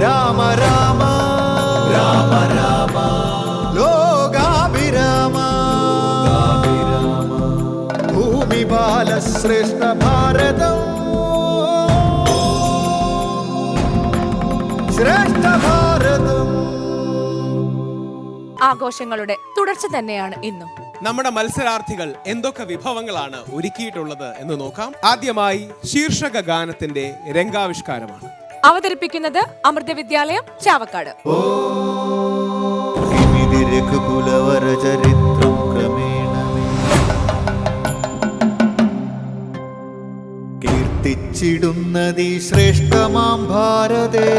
രാമ രാമ. രാമ രാമ ലോകാഭിരാമ. ഭൂമി ബാലശ്രേഷ്ഠ ഭാരതം. ശ്രേഷ്ഠ ഭാരതം. ആഘോഷങ്ങളുടെ തുടർച്ച തന്നെയാണ് ഇന്നും. നമ്മുടെ മത്സരാർത്ഥികൾ എന്തൊക്കെ വിഭവങ്ങളാണ് ഒരുക്കിയിട്ടുള്ളത് എന്ന് നോക്കാം. ആദ്യമായി ശീർഷക ഗാനത്തിന്റെ രംഗാവിഷ്കാരമാണ്. അവതരിപ്പിക്കുന്നത് അമൃത വിദ്യാലയം ചാവക്കാട്. ചരിത്രം കീർത്തിച്ചിടുന്നതി ശ്രേഷ്ഠമാം ഭാരതേ.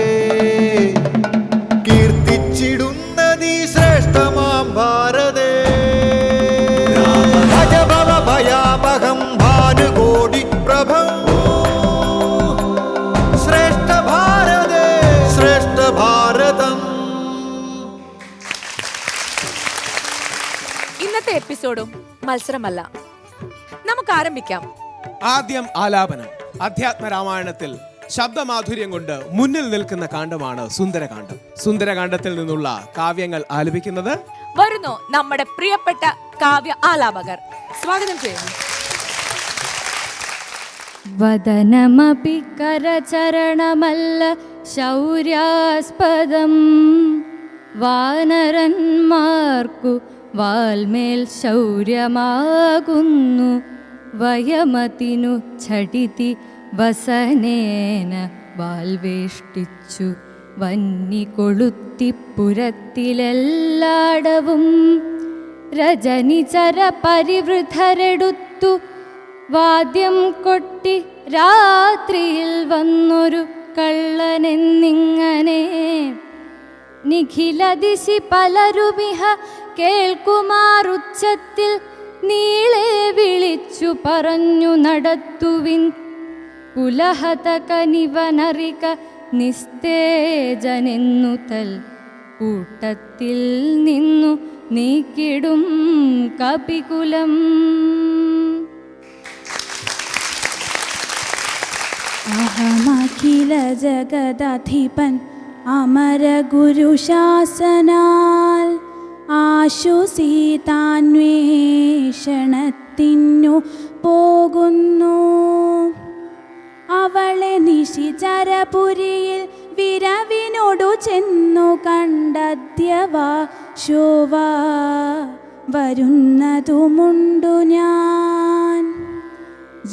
മത്സരമല്ല. നമുക്ക് ആരംഭിക്കാം ആദ്യം ആലാപനം. അധ്യാത്മ രാമായണത്തിൽ ശബ്ദമാധുര്യം കൊണ്ട് മുന്നിൽ നിൽക്കുന്ന കാണ്ഡമാണ് സുന്ദരകാന്ഡം. സുന്ദരകാന്ഡത്തിൽ നിന്നുള്ള കാവ്യങ്ങൾ ആലപിക്കുന്നത്? വരുന്നു നമ്മുടെ പ്രിയപ്പെട്ട കാവ്യ ആലാപകർ. സ്വാഗതം ചെയ്യുന്നു. വദനമപി കരചരണമല്ല ശൗര്യാസ്പദം. വാനരന്മാർക്കു വാൽമേൽ ശൗര്യമാകുന്നു. വയമതിനു ഛടിതി വസനേന വാൽവേഷ്ടിച്ചു. വന്നി കൊളുത്തിപ്പുരത്തിലെല്ലാടവും രജനിചര പരിവൃധരെടുത്തു വാദ്യം കൊട്ടി രാത്രിയിൽ വന്നൊരു കള്ളനെന്നിങ്ങനെ നിഖിലദിശി പലരുമിഹ കേൾക്കുമാറുച്ചത്തിൽ നീളെ വിളിച്ചു പറഞ്ഞു നടത്തുവിൻ. കുലഹത കനിവനറിക നിസ്തേജനെന്നു തൽ കൂട്ടത്തിൽ നിന്നു നീക്കിടും കപികുലം. അഹമഖില ജഗദധിപൻ അമര ഗുരുശാസനാൽ ആശു സീതാന്വേഷണത്തിനു പോകുന്നു. അവളെ നിശിചരപുരിയിൽ വിരവിനോടു ചെന്നു കണ്ടദ്യവാ ശോഭ വരുന്നതുമുണ്ടു ഞാൻ.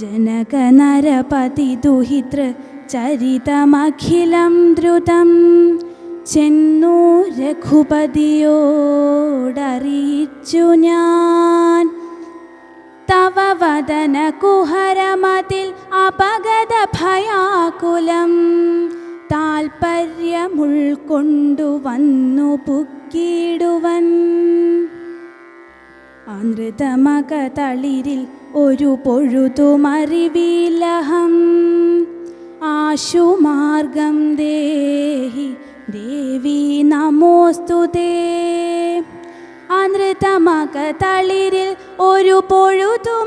ജനകനരപതി ദുഹിതൃ ചരിതമഖിലം ദ്രുതം ചെന്നു രഘുപതിയോടറിയിച്ചു ഞാൻ. തവ വദന കുഹരമതിൽ അപഗത ഭയാകുലം താൽപര്യമുൾക്കൊണ്ടു വന്നു പുക്കിടുവൻ. അനൃതമകതളിരിൽ ഒരു പൊഴുതുമറിവിലഹം ആശുമാർഗം ദേഹി ദേവി നമോസ്തുതേ അനൃതമക തളിരിൽ ഒരു പൊഴുതുമറിവീലഹം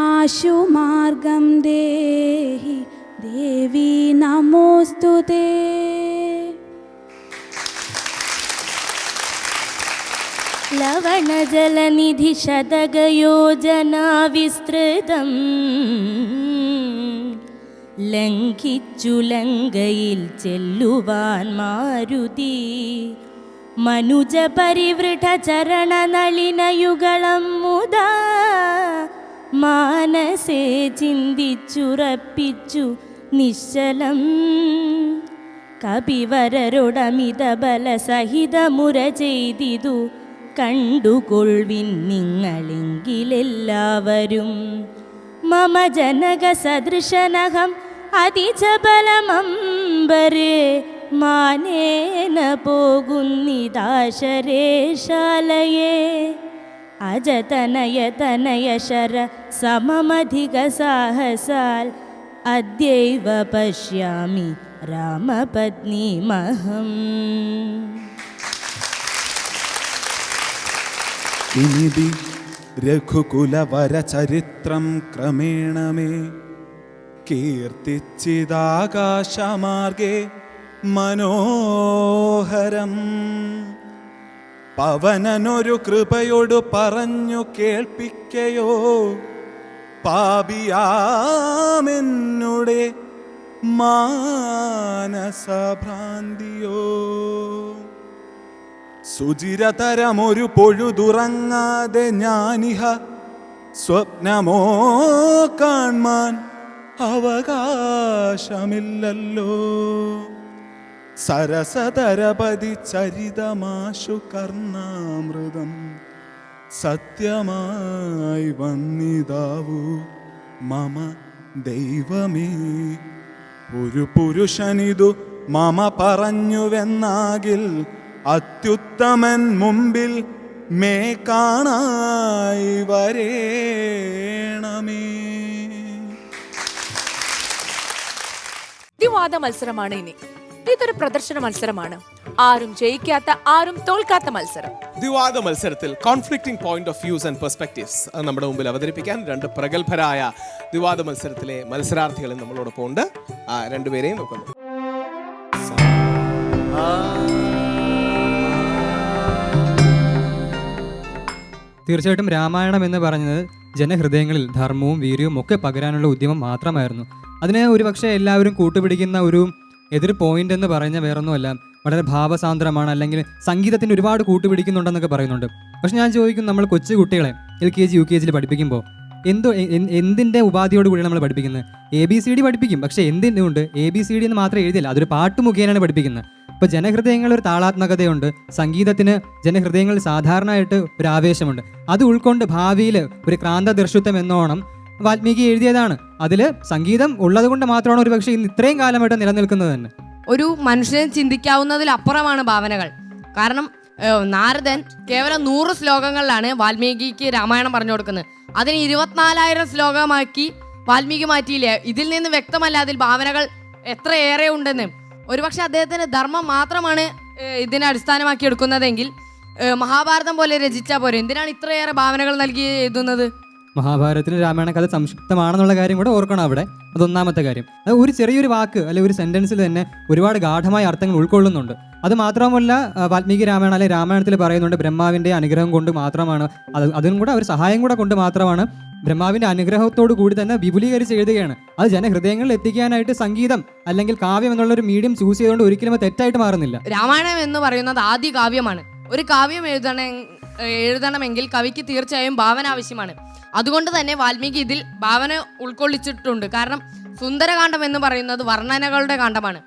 ആശുമാർഗം ദേഹി ദേവി നമോസ്തുതേ ലവണജലനിധി ശതകയോജനാ വിസ്തൃതം ലംഘിച്ചു ലങ്കയിൽ ചെല്ലുവാൻ മാരുതി മനുജ പരിവൃഢ ചരണ നളിനയുഗളം മുതാ മാനസേ ചിന്തിച്ചുറപ്പിച്ചു നിശ്ചലം കപിവരരൊടമിത ബലസഹിതമുര ചെയ്തിതു കണ്ടുകൊൾവിൻ നിങ്ങളെങ്കിലെല്ലാവരും. മമ ജനക സദൃശനഹം അതിജബലമംബരേ മാനേന പോകുന്നിതാശരേശാലയേ. അജതനയ തനയ ശര സമമധിക സാഹസാൽ അദ്യൈവ പശ്യാമി രാമപത്നിമഹം. ഇനിതി രഘുകുലവര ചരിത്രം ക്രമേണ മേ കീർത്തിച്ചിതാകാശമാർഗേ മനോഹരം. പവനനൊരു കൃപയോട് പറഞ്ഞു കേൾപ്പിക്കയോ. പാപിയാമെന്നുടെ മാനസഭ്രാന്തിയോ. സുചിരതരമൊരു പൊഴുതുറങ്ങാതെ ഞാനിഹ സ്വപ്നമോ കാൺമാൻ അവകാശമില്ലല്ലോ. സരസതരപതി ചരിതമാശു കർണാമൃതം സത്യമായി വന്നിതാവൂ. മമ ദൈവമേ ഒരു പുരുഷനിതു മമ പറഞ്ഞുവെന്നാകിൽ അത്യുത്തമൻ മുമ്പിൽ മേ കാണായി വരേണമേ. ദ്വിവാദ മത്സരമാണ് ഇനി. ഇതൊരു പ്രദർശന മത്സരമാണ്. ആരും ജയിക്കാത്ത ആരും തോൽക്കാത്ത മത്സരം. ദ്വിവാദ മത്സരത്തിൽ conflicting point of views and perspectives അത് നമ്മുടെ മുമ്പിൽ അവതരിപ്പിക്കാൻ രണ്ട് പ്രഗത്ഭരായ ദ്വിവാദ മത്സരത്തിലെ മത്സരാർത്ഥികളും നമ്മളോടൊപ്പം ഉണ്ട് ആ രണ്ടുപേരെയും നോക്കുന്നു. തീർച്ചയായിട്ടും രാമായണം എന്ന് പറഞ്ഞത് ജനഹൃദയങ്ങളിൽ ധർമ്മവും വീര്യവും ഒക്കെ പകരാനുള്ള ഉദ്യമം മാത്രമായിരുന്നു. അതിനെ ഒരുപക്ഷെ എല്ലാവരും കൂട്ടുപിടിക്കുന്ന ഒരു എതിർ പോയിന്റ് എന്ന് പറഞ്ഞ വേറൊന്നുമല്ല. വളരെ ഭാവസാന്ദ്രമാണ് അല്ലെങ്കിൽ സംഗീതത്തിന് ഒരുപാട് കൂട്ടുപിടിക്കുന്നുണ്ടെന്നൊക്കെ പറയുന്നുണ്ട്. പക്ഷെ ഞാൻ ചോദിക്കും നമ്മൾ കൊച്ചു കുട്ടികളെ L K G U K ജിയിൽ പഠിപ്പിക്കുമ്പോൾ എന്തോ എ- എ- എന്തിന്റെ ഉപാധിയോട് കൂടിയാണ് നമ്മൾ പഠിപ്പിക്കുന്നത്? എ ബി സി ഡി പഠിപ്പിക്കും. പക്ഷേ എന്തിനുണ്ട്? എ ബി സി ഡി എന്ന് മാത്രം എഴുതിയില്ല. അതൊരു പാട്ട് മുഖേനയാണ് പഠിപ്പിക്കുന്നത്. ഇപ്പോൾ ജനഹൃദയങ്ങളിൽ ഒരു താളാത്മകതയുണ്ട്. സംഗീതത്തിന് ജനഹൃദയങ്ങളിൽ സാധാരണയായിട്ട് ഒരു ആവേശമുണ്ട്. അത് ഉൾക്കൊണ്ട് ഭാവിയിൽ ഒരു ക്രാന്തദർശിത്വം എന്നോണം വാൽമീകി എഴുതിയതാണ്. അതിൽ സംഗീതം ഉള്ളത് കൊണ്ട് മാത്രമാണ് ഒരു പക്ഷേ ഇന്ന് ഇത്രയും കാലമായിട്ട് നിലനിൽക്കുന്നത് തന്നെ. ഒരു മനുഷ്യനെ ചിന്തിക്കാവുന്നതിലപ്പുറമാണ് ഭാവനകൾ. കാരണം നാരദൻ കേവലം നൂറ് ശ്ലോകങ്ങളിലാണ് വാൽമീകിക്ക് രാമായണം പറഞ്ഞു കൊടുക്കുന്നത്. അതിന് ഇരുപത്തിനാലായിരം ശ്ലോകമാക്കി വാൽമീകി മാറ്റിയില്ലേ? ഇതിൽ നിന്ന് വ്യക്തമല്ല അതിൽ ഭാവനകൾ എത്രയേറെ ഉണ്ടെന്ന്. ഒരുപക്ഷെ അദ്ദേഹത്തിന് ധർമ്മം മാത്രമാണ് ഇതിനെ അടിസ്ഥാനമാക്കി എടുക്കുന്നതെങ്കിൽ മഹാഭാരതം പോലെ രചിച്ചാൽ പോരെ. എന്തിനാണ് ഇത്രയേറെ ഭാവനകൾ നൽകി എഴുതുന്നത്? മഹാഭാരതത്തിന് രാമായണ കഥ സംക്ഷിപ്തമാണെന്നുള്ള കാര്യം കൂടെ ഓർക്കണം അവിടെ. അതൊന്നാമത്തെ കാര്യം. അത് ഒരു ചെറിയൊരു വാക്ക് അല്ലെ ഒരു സെന്റൻസിൽ തന്നെ ഒരുപാട് ഗാഠമായ അർത്ഥങ്ങൾ ഉൾക്കൊള്ളുന്നുണ്ട്. അത് മാത്രമല്ല വാൽമീകി രാമായണം അല്ലെ രാമായണത്തിൽ പറയുന്നുണ്ട് ബ്രഹ്മാവിന്റെ അനുഗ്രഹം കൊണ്ട് മാത്രമാണ്. അത് അതിനും കൂടെ ഒരു സഹായം കൂടെ കൊണ്ട് മാത്രമാണ് ബ്രഹ്മാവിന്റെ അനുഗ്രഹത്തോടു കൂടി തന്നെ വിപുലീകരിച്ച് എഴുതുകയാണ്. അത് ജനഹൃദയങ്ങളിൽ എത്തിക്കാനായിട്ട് സംഗീതം അല്ലെങ്കിൽ കാവ്യം എന്നുള്ള ഒരു മീഡിയം ചൂസ് ചെയ്തുകൊണ്ട് ഒരിക്കലും തെറ്റായിട്ട് മാറുന്നില്ല. രാമായണം എന്ന് പറയുന്നത് ആദ്യ കാവ്യമാണ്. ഒരു കാവ്യം എഴുതണ എഴുതണമെങ്കിൽ കവിക്ക് തീർച്ചയായും ഭാവന ആവശ്യമാണ്. അതുകൊണ്ട് തന്നെ വാൽമീകി ഇതിൽ ഭാവന ഉൾക്കൊള്ളിച്ചിട്ടുണ്ട്. കാരണം സുന്ദരകാന്ഡം എന്ന് പറയുന്നത് വർണനകളുടെ കാണ്ഡമാണ്.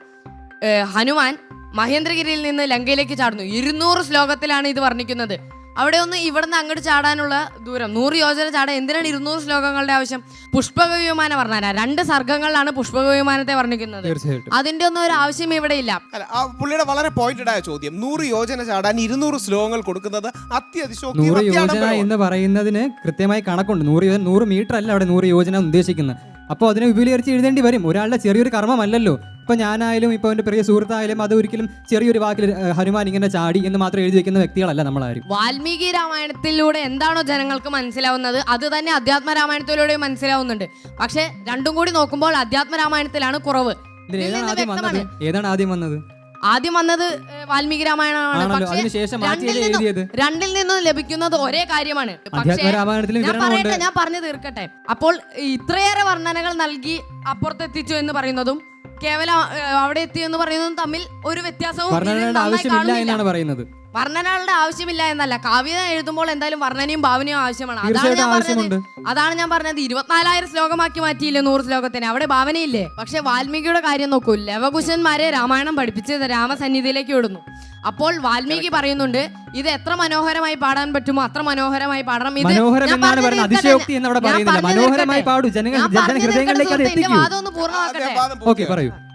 ഹനുമാൻ മഹേന്ദ്രഗിരിയിൽ നിന്ന് ലങ്കയിലേക്ക് ചാടുന്നു. ഇരുന്നൂറ് ശ്ലോകത്തിലാണ് ഇത് വർണിക്കുന്നത്. അവിടെ ഒന്ന് ഇവിടുന്ന് അങ്ങോട്ട് ചാടാനുള്ള ദൂരം. നൂറ് യോജന ചാടാൻ എന്തിനാണ് ഇരുന്നൂറ് ശ്ലോകങ്ങളുടെ ആവശ്യം? പുഷ്പക വിമാനം പറഞ്ഞാൽ രണ്ട് സർഗങ്ങളിലാണ് പുഷ്പക വിമാനത്തെ വർണിക്കുന്നത്. തീർച്ചയായിട്ടും. അതിന്റെ ഒന്നും ഒരു ആവശ്യം ഇവിടെ ഇല്ല. അല്ല ആ പുള്ളിയുടെ വളരെ പോയിന്റഡ് ആയ ചോദ്യം. നൂറ് യോജന ചാടാൻ ഇരുന്നൂറ് ശ്ലോകങ്ങൾ കൊടുക്കുന്നത് അത്യാവശ്യം നൂറ് എന്ന് പറയുന്നതിന് കൃത്യമായി കണക്കുണ്ട്. നൂറ് യോജന നൂറ് മീറ്റർ അല്ല അവിടെ നൂറ് യോജന ഉദ്ദേശിക്കുന്നത്. അപ്പോൾ അതിനെ വിപുലീകരിച്ച് എഴുതേണ്ടി വരും. ഒരാളുടെ ചെറിയൊരു കർമ്മമല്ലല്ലോ. ഇപ്പൊ ഞാനായാലും ഇപ്പൊ എന്റെ പ്രിയ സുഹൃത്തായാലും അത് ഒരിക്കലും ചെറിയൊരു വാക്കിൽ ഹനുമാൻ ഇങ്ങനെ ചാടി എന്ന് മാത്രം എഴുതി വെക്കുന്ന വ്യക്തികളല്ല നമ്മളാരും. വാൽമീകി രാമായണത്തിലൂടെ എന്താണോ ജനങ്ങൾക്ക് മനസ്സിലാവുന്നത് അത് തന്നെ അധ്യാത്മ രാമായണത്തിലൂടെ മനസ്സിലാവുന്നുണ്ട്. പക്ഷെ രണ്ടും കൂടി നോക്കുമ്പോൾ അധ്യാത്മ രാമായണത്തിലാണ് കുറവ്. ഇതിൽ ഇതിൽ ഏതാണ് ആദ്യം വന്നത്? ഏതാണ് ആദ്യം വന്നത്? ആദ്യം വന്നത് വാൽമീകി രാമായണമാണ്. പക്ഷേ രണ്ടിൽ നിന്നും രണ്ടിൽ നിന്നും ലഭിക്കുന്നത് ഒരേ കാര്യമാണ്. പക്ഷേ ഞാൻ പറയട്ടെ ഞാൻ പറഞ്ഞു തീർക്കട്ടെ. അപ്പോൾ ഇത്രയേറെ വർണനകൾ നൽകി അപ്പുറത്തെത്തിച്ചു എന്ന് പറയുന്നതും കേവലം അവിടെ എത്തി എന്ന് പറയുന്നതും തമ്മിൽ ഒരു വ്യത്യാസവും വർണനകളുടെ ആവശ്യമില്ല എന്നല്ല. കാവ്യം എഴുതുമ്പോൾ എന്തായാലും വർണനയും ഭാവനയും ആവശ്യമാണ്. അതാണ് ഞാൻ പറഞ്ഞത്. അതാണ് ഞാൻ പറഞ്ഞത്. ഇരുപത്തിനാലായിരം ശ്ലോകമാക്കി മാറ്റിയില്ലേ നൂറ് ശ്ലോകത്തിന്? അവിടെ ഭാവനയില്ലേ? പക്ഷെ വാൽമീകിയുടെ കാര്യം നോക്കൂ. ലവകുശന്മാരെ രാമായണം പഠിപ്പിച്ച് രാമസന്നിധിയിലേക്ക് വിടുന്നു അപ്പോൾ വാൽമീകി പറയുന്നുണ്ട് ഇത് എത്ര മനോഹരമായി പാടാൻ പറ്റുമോ? അത്ര മനോഹരമായി പാടണം. ഇത് ഞാൻ പറഞ്ഞു വാദം ഒന്ന് പൂർണമാക്കട്ടെ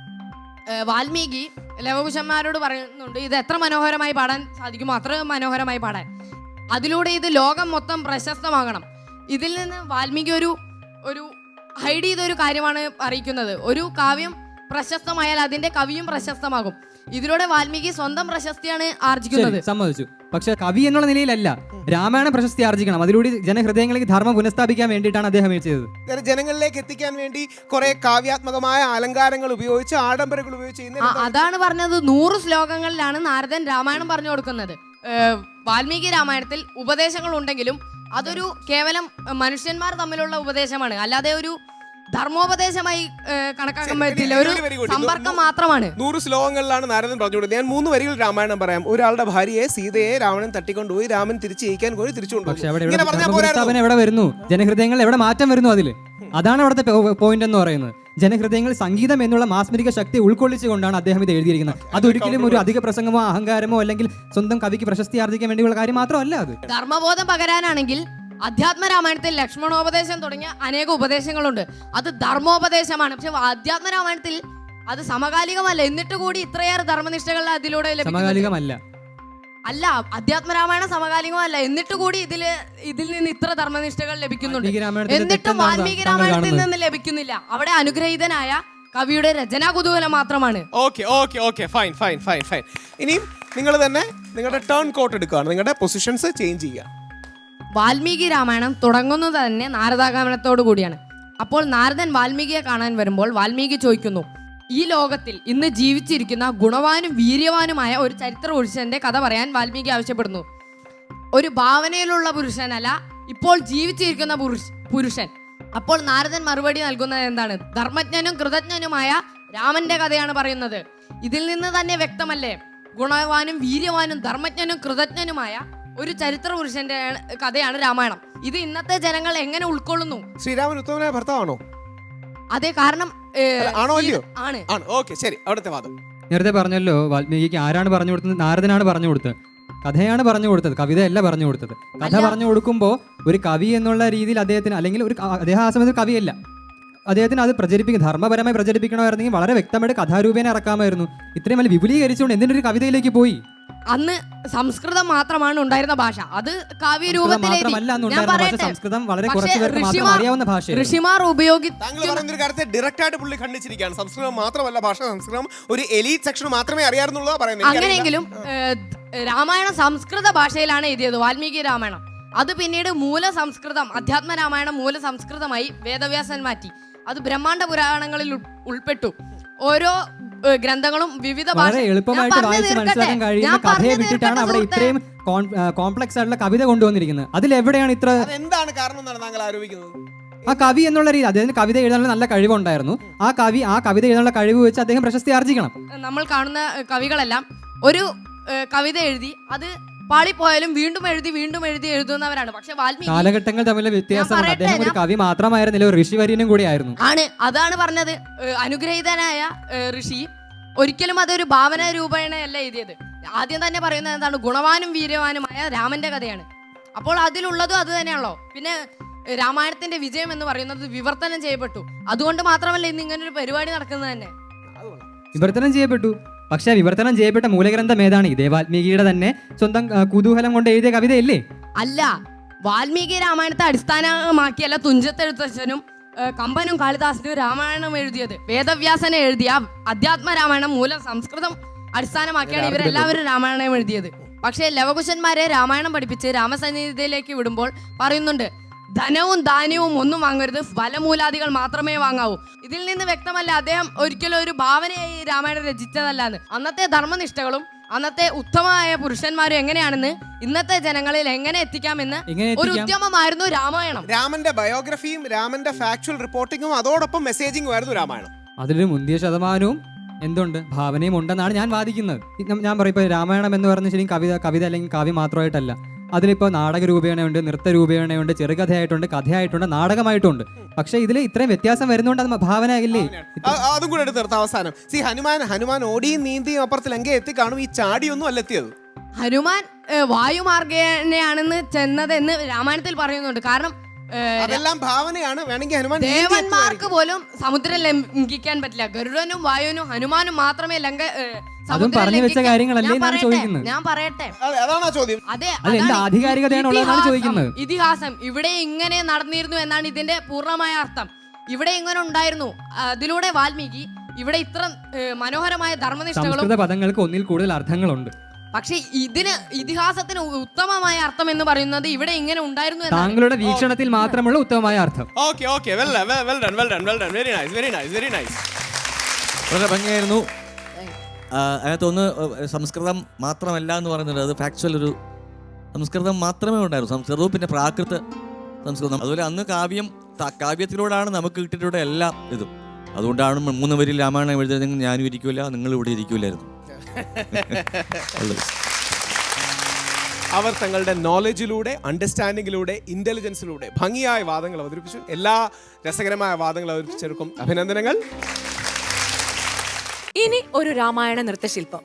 വാൽമീകി ലവകുശന്മാരോട് പറയുന്നുണ്ട് ഇത് എത്ര മനോഹരമായി പാടാൻ സാധിക്കുമോ? അത്ര മനോഹരമായി പാടാൻ. അതിലൂടെ ഇത് ലോകം മൊത്തം പ്രശസ്തമാകണം. ഇതിൽ നിന്ന് വാൽമീകി ഒരു ഒരു ഹൈഡ് ചെയ്ത ഒരു കാര്യമാണ് അറിയിക്കുന്നത്. ഒരു കാവ്യം പ്രശസ്തമായാൽ അതിന്റെ കവിയും പ്രശസ്തമാകും. ഇതിലൂടെ വാൽമീകി സ്വന്തം പ്രശസ്തിയാണ് ആർജിക്കുന്നത്. സമ്മതിച്ചു. പക്ഷെ കവി എന്നുള്ള നിലയിലല്ല. രാമായണ പ്രശസ്തി ആർജിക്കണം. അതിലൂടെ ജനഹൃദയങ്ങളിലേക്ക് ധർമ്മം പുനഃസ്ഥാപിക്കാൻ വേണ്ടിയിട്ടാണ് അദ്ദേഹം ചെയ്തത്. ജനങ്ങളിലേക്ക് എത്തിക്കാൻ വേണ്ടി കുറെ കാവ്യാത്മകമായ അലങ്കാരങ്ങൾ ഉപയോഗിച്ച് ആഡംബരങ്ങൾ ഉപയോഗിച്ച് അതാണ് പറഞ്ഞത് നൂറ് ശ്ലോകങ്ങളിലാണ് നാരദൻ രാമായണം പറഞ്ഞു കൊടുക്കുന്നത്. വാൽമീകി രാമായണത്തിൽ ഉപദേശങ്ങൾ ഉണ്ടെങ്കിലും അതൊരു കേവലം മനുഷ്യന്മാർ തമ്മിലുള്ള ഉപദേശമാണ്. അല്ലാതെ ഒരു ധർമ്മോപദേശമായി കണക്കാക്കാൻ പറ്റില്ല. ഒരു സമ്പർക്കം മാത്രമാണ്. നൂറ് ശ്ലോകങ്ങളിലാണ് നാരദൻ പറഞ്ഞു കൊടുത്തത് ഞാൻ മൂന്ന് വരികൾ രാമായണം പറയാം. ഒരാളുടെ ഭാര്യയെ സീതയെ രാവണൻ തട്ടിക്കൊണ്ടുപോയി രാമൻ തിരിച്ചു ജയിക്കാൻ കോരി തിരിച്ചു പക്ഷെ കൊണ്ടുപോയി ഇങ്ങനെ പറഞ്ഞാൽ ധർമ്മ പോരായിരുന്നു. എവിടെ വരുന്നു? ജനഹൃദയങ്ങൾ എവിടെ മാറ്റം വരുന്നു അതിൽ? അതാണ് അവിടുത്തെ പോയിന്റ് എന്ന് പറയുന്നത്. ജനഹൃദയങ്ങൾ സംഗീതം എന്നുള്ള മാസ്മരിക ശക്തി ഉൾക്കൊള്ളിച്ചുകൊണ്ടാണ് അദ്ദേഹം ഇത് എഴുതിയിരിക്കുന്നത്. അതൊരിക്കലും ഒരു അധിക പ്രസംഗമോ അഹങ്കാരമോ അല്ലെങ്കിൽ സ്വന്തം കവിക്ക് പ്രശസ്തി ആർജിക്കാൻ വേണ്ടിയുള്ള കാര്യം മാത്രമല്ല അത്. ധർമ്മബോധം പകരാനാണെങ്കിൽ അധ്യാത്മ രാമായണത്തിൽ ലക്ഷ്മണോപദേശം തുടങ്ങിയ അനേക ഉപദേശങ്ങളുണ്ട്. അത് ധർമ്മോപദേശമാണ്. പക്ഷെ അധ്യാത്മരാമായണത്തിൽ അത് സമകാലികമല്ല. എന്നിട്ട് കൂടി ഇത്രയേറെ ധർമ്മനിഷ്ഠകൾ അതിലൂടെ. സമകാലികമല്ല. അല്ല അധ്യാത്മരാമായണം സമകാലികമല്ല. എന്നിട്ട് കൂടി ഇതിൽ ഇതിൽ നിന്ന് ഇത്ര ധർമ്മനിഷ്ഠകൾ ലഭിക്കുന്നുണ്ട്. എന്നിട്ടും വാൽമീകി രാമായണത്തിൽ നിന്ന് ലഭിക്കുന്നില്ല. അവിടെ അനുഗ്രഹീതനായ കവിയുടെ രചനാ കുതൂഹലം മാത്രമാണ്. Okay okay okay. Fine fine fine fine. ഇനിയും നിങ്ങൾ തന്നെ നിങ്ങളുടെ ടേൺ കോട്ട് എടുക്കുകയാണ്. നിങ്ങളുടെ പൊസിഷൻസ് ചേഞ്ച് ചെയ്യുക. വാൽമീകി രാമായണം തുടങ്ങുന്നത് തന്നെ നാരദാഗമനത്തോടു കൂടിയാണ്. അപ്പോൾ നാരദൻ വാൽമീകിയെ കാണാൻ വരുമ്പോൾ വാൽമീകി ചോദിക്കുന്നു ഈ ലോകത്തിൽ ഇന്ന് ജീവിച്ചിരിക്കുന്ന ഗുണവാനും വീര്യവാനുമായ ഒരു ചരിത്ര പുരുഷന്റെ കഥ പറയാൻ വാൽമീകി ആവശ്യപ്പെടുന്നു. ഒരു ഭാവനയിലുള്ള പുരുഷനല്ല ഇപ്പോൾ ജീവിച്ചിരിക്കുന്ന പുരുഷ പുരുഷൻ. അപ്പോൾ നാരദൻ മറുപടി നൽകുന്നത് എന്താണ്? ധർമ്മജ്ഞനും കൃതജ്ഞനുമായ രാമന്റെ കഥയാണ് പറയുന്നത്. ഇതിൽ നിന്ന് തന്നെ വ്യക്തമല്ലേ? ഗുണവാനും വീര്യവാനും ധർമ്മജ്ഞനും കൃതജ്ഞനുമായ ഒരു ചരിത്ര പുരുഷന്റെ കഥയാണ് രാമായണം. ഇത് ഇന്നത്തെ ജനങ്ങൾ എങ്ങനെ ഉൾക്കൊള്ളുന്നു? ശ്രീരാമൻ ഉത്തമനായ ഭർത്താവാണോ? അതേ കാരണം ആണോ അല്ലയോ? ആണ്. ആണ്. ഓക്കെ ശരി അവിടുത്തെ വാദം. നേരത്തെ പറഞ്ഞല്ലോ വാൽമീകിക്ക് ആരാണ് പറഞ്ഞു കൊടുത്തത്? നാരദനാണ് പറഞ്ഞു കൊടുത്തത്. കഥയാണ് പറഞ്ഞു കൊടുത്തത് കവിതയല്ല പറഞ്ഞു കൊടുത്തത്. കഥ പറഞ്ഞു കൊടുക്കുമ്പോൾ ഒരു കവി എന്നുള്ള രീതിയിൽ അദ്ദേഹത്തിന് അല്ലെങ്കിൽ ഒരു അദ്ദേഹം ആ സമയത്ത് കവിയല്ല. അദ്ദേഹത്തിന് അത് പ്രചരിപ്പിക്കും ധർമ്മപരമായി പ്രചരിപ്പിക്കണമായിരുന്നെങ്കിൽ വളരെ വ്യക്തമായിട്ട് കഥാരൂപേണ ഇറക്കാമായിരുന്നു. ഇത്രയും വലിയ വിപുലീകരിച്ചുകൊണ്ട് എന്തിനൊരു കവിതയിലേക്ക് പോയി? അന്ന് സംസ്കൃതം മാത്രമാണ് ഉണ്ടായിരുന്ന ഭാഷ. അത് കാവ്യ സംസ്കൃതം രൂപത്തിൽ ഞാൻ പറയട്ടെ? സംസ്കൃതം വളരെ കുറച്ച് പേർക്ക് മാത്രം ഋഷിമാർ- അറിയാവുന്ന ഭാഷയാണ് ഋഷിമാർ ഉപയോഗി താങ്കൾ പറയുന്ന ഒരു കാര്യത്തെ ഡയറക്റ്റ് ആയിട്ട് പുള്ളി ഖണ്ഡിച്ചിരിക്കുകയാണ്. സംസ്കൃതം മാത്രമല്ല ഭാഷ സംസ്കൃതം ഒരു എലീറ്റ് സെക്ഷൻ മാത്രമേ അറിയാറുന്നുള്ളൂ പറയുന്നത് എനിക്കറിയില്ല. അങ്ങനെയെങ്കിലും രാമായണം സംസ്കൃത ഭാഷയിലാണ് എഴുതിയത് വാൽമീകി രാമായണം. അത് പിന്നീട് മൂല സംസ്കൃതം അധ്യാത്മ രാമായണം മൂല സംസ്കൃതമായി വേദവ്യാസൻ മാറ്റി. അത് ബ്രഹ്മാണ്ഡ പുരാണങ്ങളിൽ ഉൾ- ഉൾപ്പെട്ടു. ഓരോ ഗ്രന്ഥങ്ങളും വിവിധ വളരെ എളുപ്പമായിട്ട് വായിച്ച് മനസ്സിലാക്കാൻ കഴിയുന്ന കഥയെ വിട്ടിട്ടാണ് അവിടെ ഇത്രയും കോംപ്ലക്സ് ആയിട്ടുള്ള കവിത കൊണ്ടുവന്നിരിക്കുന്നത്. അതിൽ എവിടെയാണ് ഇത്ര എന്താണ് കാരണം എന്നാണ് താങ്കൾ ആരോപിക്കുന്നത്? ആ കവി എന്നുള്ള രീതി അദ്ദേഹത്തിന് കവിത എഴുതാനുള്ള നല്ല കഴിവുണ്ടായിരുന്നു. ആ കവി ആ കവിത എഴുതാനുള്ള കഴിവ് വെച്ച് അദ്ദേഹം പ്രശസ്തി ആർജിക്കണം. നമ്മൾ കാണുന്ന കവികളെല്ലാം ഒരു കവിത എഴുതി അത് പാളിപ്പോയാലും വീണ്ടും എഴുതി വീണ്ടും എഴുതി എഴുതുന്നവരാണ്. പക്ഷെ വാൽമീകി കാലഘട്ടങ്ങൾ തമ്മിലെ വ്യത്യാസം അദ്ദേഹം ഒരു കവി മാത്രമായിരുന്നില്ല ഒരു ഋഷിവര്യനും കൂടി ആയിരുന്നു ആണ് അതാണ് പറഞ്ഞത്. ഏഹ്, അനുഗ്രഹീതനായ ഏഹ്, ഋഷി ഒരിക്കലും അതൊരു ഭാവന രൂപേണയല്ല എഴുതിയത്. ആദ്യം തന്നെ പറയുന്നത് എന്താണ്? ഗുണവാനും വീരവാനുമായ രാമന്റെ കഥയാണ്. അപ്പോൾ അതിലുള്ളതും അത് തന്നെയാണല്ലോ. പിന്നെ ഏഹ്, രാമായണത്തിന്റെ വിജയം എന്ന് പറയുന്നത് വിവർത്തനം ചെയ്യപ്പെട്ടു. അതുകൊണ്ട് മാത്രമല്ല ഇന്ന് ഇങ്ങനെ ഒരു പരിപാടി നടക്കുന്നത് തന്നെ. വിവർത്തനം ചെയ്യപ്പെട്ടു. പക്ഷേ വിവർത്തനം ചെയ്യപ്പെട്ട മൂലഗ്രന്ഥം ഏതാണ്? ഇതേ വാൽമീകിയുടെ തന്നെ സ്വന്തം കുതൂഹലം കൊണ്ട് എഴുതിയ കവിതയല്ലേ? അല്ല വാൽമീകി രാമായണത്തെ അടിസ്ഥാനമാക്കിയല്ല തുഞ്ചത്തെഴുത്തച്ഛനും കമ്പനും കാളിദാസനും രാമായണം എഴുതിയത്. വേദവ്യാസനെ എഴുതിയ അധ്യാത്മ രാമായണം മൂലം സംസ്കൃതം അടിസ്ഥാനമാക്കിയാണ് ഇവരെല്ലാവരും രാമായണം എഴുതിയത് പക്ഷേ ലവകുശന്മാരെ രാമായണം പഠിപ്പിച്ച് രാമസന്നിധിയിലേക്ക് വിടുമ്പോൾ പറയുന്നുണ്ട് ധനവും ധാന്യവും ഒന്നും വാങ്ങരുത്. ഫലമൂലാദികൾ മാത്രമേ വാങ്ങാവൂ. ഇതിൽ നിന്ന് വ്യക്തമല്ല അദ്ദേഹം ഒരിക്കലും ഒരു ഭാവനയായി രാമായണം രചിച്ചതല്ല എന്ന് അന്നത്തെ ധർമ്മനിഷ്ഠകളും അന്നത്തെ ഉത്തമമായ പുരുഷന്മാരും എങ്ങനെയാണെന്ന് ഇന്നത്തെ ജനങ്ങളിൽ എങ്ങനെ എത്തിക്കാമെന്ന് ഒരു? ഉദ്യമമായിരുന്നു രാമായണം. രാമന്റെ ബയോഗ്രഫിയും രാമന്റെ ഫാക്ച്വൽ റിപ്പോർട്ടിങ്ങും അതോടൊപ്പം മെസ്സേജിംഗും ആയിരുന്നു രാമായണം. അതിലൊരു മുന്തിയ ശതമാനവും എന്തുണ്ട്? ഭാവനയും ഉണ്ടെന്നാണ് ഞാൻ വാദിക്കുന്നത്. ഞാൻ പറയും ഇപ്പോൾ രാമായണം എന്ന് പറഞ്ഞ ശരി കവിത കവിത അല്ലെങ്കിൽ കാവ്യം മാത്രമായിട്ടല്ല. അതിലിപ്പോൾ നാടക രൂപേണയുണ്ട് നൃത്ത രൂപേണയുണ്ട് ചെറുകഥയായിട്ടുണ്ട് കഥയായിട്ടുണ്ട് നാടകമായിട്ടുണ്ട്. പക്ഷേ ഇതിൽ ഇത്രയും വ്യത്യാസം വരുന്നതുകൊണ്ട് അത് ഭാവന ഇല്ലേ? അതും കൂടെ എടുത്ത് നിർത്താം അവസാനം. സി ഹനുമാൻ ഹനുമാൻ ഓടിയും നീന്തിയും അപ്പുറത്തിൽ എത്തി കാണും ഈ ചാടിയൊന്നും അല്ല എത്തിയത്. ഹനുമാൻ വായുമാർഗേനെയാണെന്ന് ചെന്നതെന്ന് രാമായണത്തിൽ പറയുന്നുണ്ട്. കാരണം അതെല്ലാം ഭാവനയാണ്. വേണമെങ്കിൽ ഹനുമാൻ ദേവന്മാർക്ക് പോലും സമുദ്രം ലംഘിക്കാൻ പറ്റില്ല. ഗരുഡനും വായുവിനും ഹനുമാനും മാത്രമേ ലംഘ അതും പറഞ്ഞു വെച്ച കാര്യങ്ങളല്ലേ ഞാൻ ചോദിക്കുന്നത്. ഞാൻ പറയട്ടെ. അതെ, അതാണോ ചോദ്യം? അതെ ആധികാരികതയാണ് ഉള്ളതെന്നാണ് ചോദിക്കുന്നത്. ഇതിഹാസം. ഇവിടെ ഇങ്ങനെ നടന്നിരുന്നു എന്നാണ് ഇതിന്റെ പൂർണമായ അർത്ഥം. ഇവിടെ ഇങ്ങനെ ഉണ്ടായിരുന്നു. അതിലൂടെ വാൽമീകി ഇവിടെ ഇത്ര മനോഹരമായ ധർമ്മനിഷ്ഠകളും സംസ്കൃത പദങ്ങൾക്ക് ഒന്നിൽ കൂടുതൽ അർത്ഥങ്ങളുണ്ട്. പക്ഷെ ഇതിന് ഇതിഹാസത്തിന് ഉത്തമമായ അർത്ഥം എന്ന് പറയുന്നത് ഇവിടെ ഇങ്ങനെ ഉണ്ടായിരുന്നു താങ്കളുടെ വീക്ഷണത്തിൽ മാത്രമുള്ള ഉത്തമമായ അർത്ഥം. Okay okay. Well well done well done well done very nice very nice very nice വളരെ ഭംഗിയായിരുന്നു. അതിനകത്തൊന്ന് സംസ്കൃതം മാത്രമല്ല എന്ന് പറയുന്നത് അത് ഫാക്ച്വൽ ഒരു സംസ്കൃതം മാത്രമേ ഉണ്ടായിരുന്നു. സംസ്കൃതവും പിന്നെ പ്രാകൃത സംസ്കൃതം. അതുപോലെ അന്ന് കാവ്യം കാവ്യത്തിലൂടെയാണ് നമുക്ക് കിട്ടിയിട്ടുള്ള എല്ലാം ഇതും. അതുകൊണ്ടാണ് മൂന്ന് വരി രാമായണം എഴുതുന്നതെങ്കിൽ ഞാനും ഇരിക്കില്ല നിങ്ങൾ ഇവിടെ ഇരിക്കില്ലായിരുന്നു അവർ തങ്ങളുടെ നോളജിലൂടെ അണ്ടർസ്റ്റാൻഡിങ്ങിലൂടെ ഇന്റലിജൻസിലൂടെ ഭംഗിയായ വാദങ്ങൾ അവതരിപ്പിച്ചു. എല്ലാ രസകരമായ വാദങ്ങൾ അവതരിപ്പിച്ചെടുക്കും അഭിനന്ദനങ്ങൾ. ഇനി ഒരു രാമായണ നൃത്തശില്പം.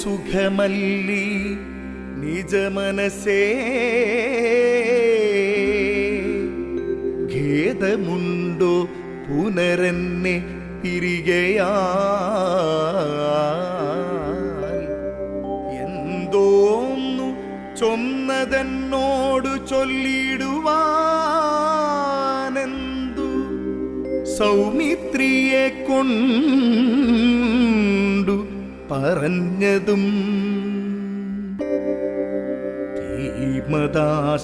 സുഖമല്ലി നിജമനസേ. ഖേദമുണ്ടോ പുനരന്നെ തിരികയാ എന്തോന്നു ചൊന്നതെന്നോടു ചൊല്ലിടുവാനെന്തു സൗമിത്രിയെ കൊണ്ടു പറഞ്ഞതും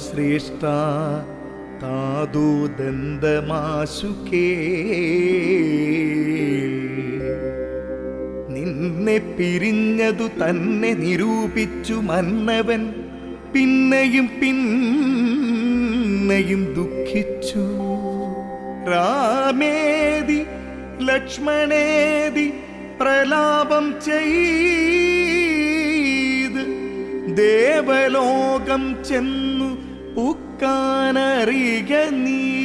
ശ്രേഷ്ഠ താതോ ദന്തമാശുക്കേ നിന്നെ പിരിഞ്ഞതു തന്നെ നിരൂപിച്ചു മന്നവൻ പിന്നെയും പിന്നെയും ദുഃഖിച്ചു. രാമേതി ലക്ഷ്മണേതി പ്രലാപം ചെയ്ത് ദേവലോകം ചെന്നു പുക്കാനറിക നീ.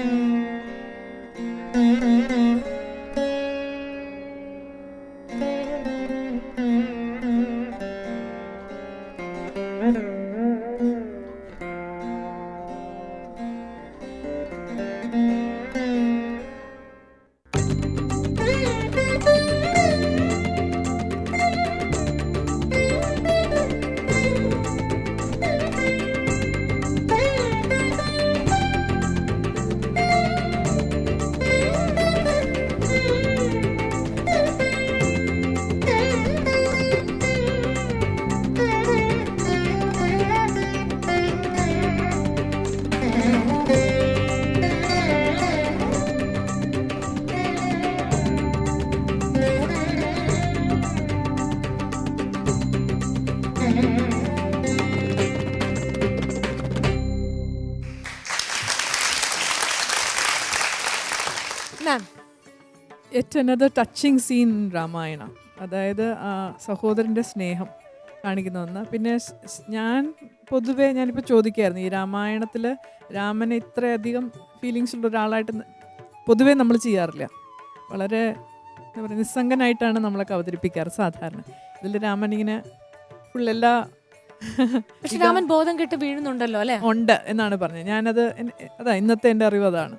Mm. At another touching scene Ramayana അതായത് ആ സഹോദരന്റെ സ്നേഹം കാണിക്കുന്ന ഒന്ന്. പിന്നെ ഞാൻ പൊതുവേ ഞാനിപ്പോൾ ചോദിക്കായിരുന്നു ഈ രാമായണത്തിൽ രാമനെ ഇത്രയധികം ഫീലിങ്സ് ഉള്ള ഒരാളായിട്ട് പൊതുവേ നമ്മൾ ചെയ്യാറില്ല. വളരെ എന്താ പറയുക നിസ്സംഗനായിട്ടാണ് നമ്മളൊക്കെ അവതരിപ്പിക്കാറ് സാധാരണ. ഇതിൽ രാമൻ ഇങ്ങനെ ഫുൾ എല്ലാ പക്ഷെ രാമൻ ബോധം കെട്ട് വീഴുന്നുണ്ടല്ലോ അല്ലെ? ഉണ്ട് എന്നാണ് പറഞ്ഞത്. ഞാനത് അതാ ഇന്നത്തെ എന്റെ അറിവ് അതാണ്.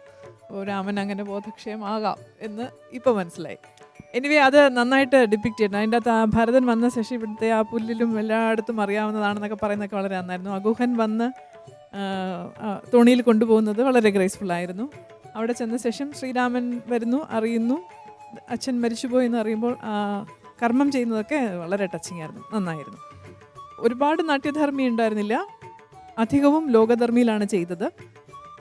രാമൻ അങ്ങനെ ബോധക്ഷയമാകാം എന്ന് ഇപ്പം മനസ്സിലായി. എനിവേ അത് നന്നായിട്ട് ഡിപ്പിക്റ്റ് ചെയ്യണം. അതിന്റെ അകത്ത് ആ ഭരതൻ വന്ന ശേഷം ഇവിടുത്തെ ആ പുല്ലിലും എല്ലായിടത്തും അറിയാവുന്നതാണെന്നൊക്കെ പറയുന്നതൊക്കെ വളരെ നന്നായിരുന്നു. അഗുഹൻ വന്ന് തോണിയിൽ കൊണ്ടുപോകുന്നത് വളരെ ഗ്രേസ്ഫുൾ ആയിരുന്നു. അവിടെ ചെന്ന ശേഷം ശ്രീരാമൻ വരുന്നു അറിയുന്നു. അച്ഛൻ മരിച്ചുപോയി എന്ന് അറിയുമ്പോൾ കർമ്മം ചെയ്യുന്നതൊക്കെ വളരെ ടച്ചിങ് ആയിരുന്നു നന്നായിരുന്നു. ഒരുപാട് നാട്യധർമ്മി ഉണ്ടായിരുന്നില്ല അധികവും ലോകധർമ്മിയിലാണ് ചെയ്തത്.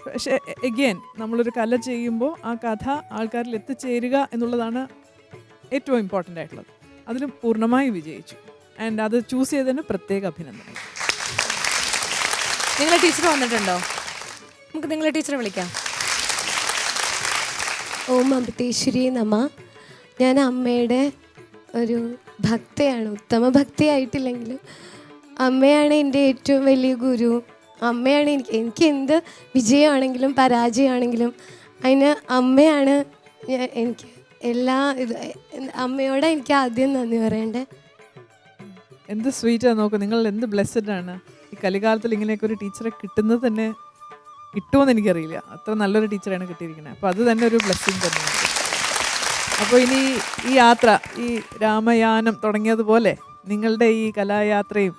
പക്ഷേ എഗെയിൻ നമ്മളൊരു കല ചെയ്യുമ്പോൾ ആ കഥ ആൾക്കാരിൽ എത്തിച്ചേരുക എന്നുള്ളതാണ് ഏറ്റവും ഇമ്പോർട്ടന്റ് ആയിട്ടുള്ളത്. അതിലും പൂർണമായി വിജയിച്ചു. ആൻഡ് അത് ചൂസ് ചെയ്തതിന് പ്രത്യേക അഭിനന്ദനം നിങ്ങളെ ടീച്ചർ വന്നിട്ടുണ്ടോ? നമുക്ക് നിങ്ങളെ ടീച്ചറെ വിളിക്കാം. ഓം അമൃതേശ്വരി നമ. ഞാൻ അമ്മയുടെ ഒരു ഭക്തയാണ്. ഉത്തമ ഭക്തിയായിട്ടില്ലെങ്കിലും അമ്മയാണ് എന്റെ ഏറ്റവും വലിയ ഗുരു. അമ്മയാണ് എനിക്ക് എനിക്ക് എന്ത് വിജയമാണെങ്കിലും പരാജയമാണെങ്കിലും അതിന് അമ്മയാണ് എനിക്ക് എല്ലാ ഇത് അമ്മയോടെ എനിക്ക് ആദ്യം നന്ദി പറയണ്ടേ. എന്ത് സ്വീറ്റാണ് നോക്ക് നിങ്ങൾ എന്ത് ബ്ലെസ്ഡ് ആണ്. ഈ കലികാലത്തിൽ ഇങ്ങനെയൊക്കെ ഒരു ടീച്ചറെ കിട്ടുന്നത് തന്നെ കിട്ടുമെന്ന് എനിക്കറിയില്ല. അത്ര നല്ലൊരു ടീച്ചറാണ് കിട്ടിയിരിക്കുന്നത് അപ്പോൾ അത് തന്നെ ഒരു ബ്ലെസ്സിങ് തന്നെയാണ്. അപ്പോൾ ഇനി ഈ യാത്ര ഈ രാമയാനം തുടങ്ങിയതുപോലെ നിങ്ങളുടെ ഈ കലായാത്രയും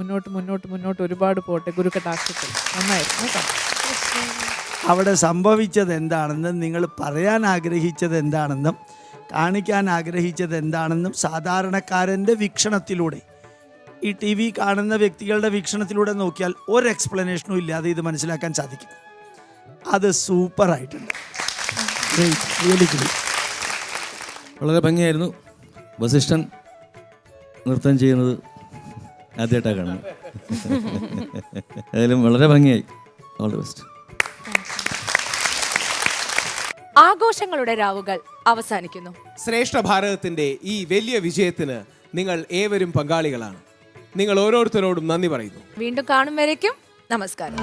മുന്നോട്ട് മുന്നോട്ട് മുന്നോട്ട് ഒരുപാട് പോട്ടെ. ഗുരുക്കട്ടാക്ഷത്തിൽ നന്നായിരുന്നു കേട്ടോ. അവിടെ സംഭവിച്ചത് എന്താണെന്നും നിങ്ങൾ പറയാൻ ആഗ്രഹിച്ചത് എന്താണെന്നും കാണിക്കാൻ ആഗ്രഹിച്ചത് എന്താണെന്നും സാധാരണക്കാരന്റെ വീക്ഷണത്തിലൂടെ ഈ ടി വി കാണുന്ന വ്യക്തികളുടെ വീക്ഷണത്തിലൂടെ നോക്കിയാൽ ഒരു എക്സ്പ്ലനേഷനും ഇല്ലാതെ ഇത് മനസ്സിലാക്കാൻ സാധിക്കും. അത് സൂപ്പറായിട്ടുണ്ട്. വളരെ ഭംഗിയായിരുന്നു. വസിഷ്ഠൻ നൃത്തം ചെയ്യുന്നത്. ആദ്യമായിട്ടാണ് കാണുന്നത്. ഏതായാലും വളരെ ഭംഗിയായി. ഓൾ ദി ബെസ്റ്റ് ആഘോഷങ്ങളുടെ രാവുകൾ അവസാനിക്കുന്നു. ശ്രേഷ്ഠ ഭാരതത്തിന്റെ ഈ വലിയ വിജയത്തിന് നിങ്ങൾ ഏവരും പങ്കാളികളാണ്. നിങ്ങൾ ഓരോരുത്തരോടും നന്ദി പറയുന്നു. വീണ്ടും കാണും വരയ്ക്കും നമസ്കാരം.